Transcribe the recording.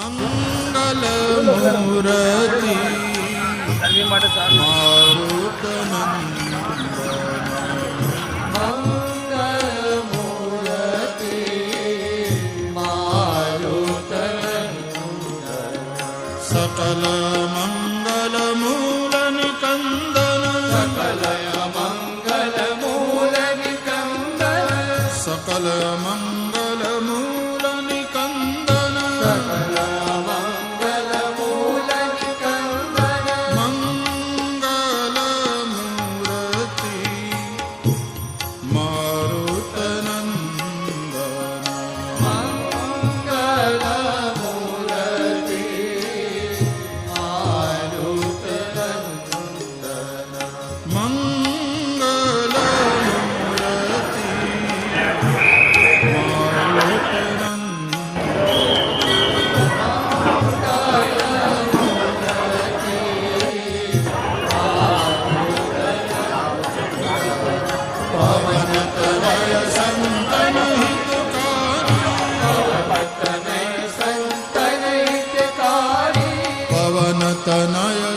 મંગલમૂર્તિ સકલ મંગલ મૂલન કંદન સકલ મંગલ મૂલન કંદન સકલ મંગલ મૂલ तनय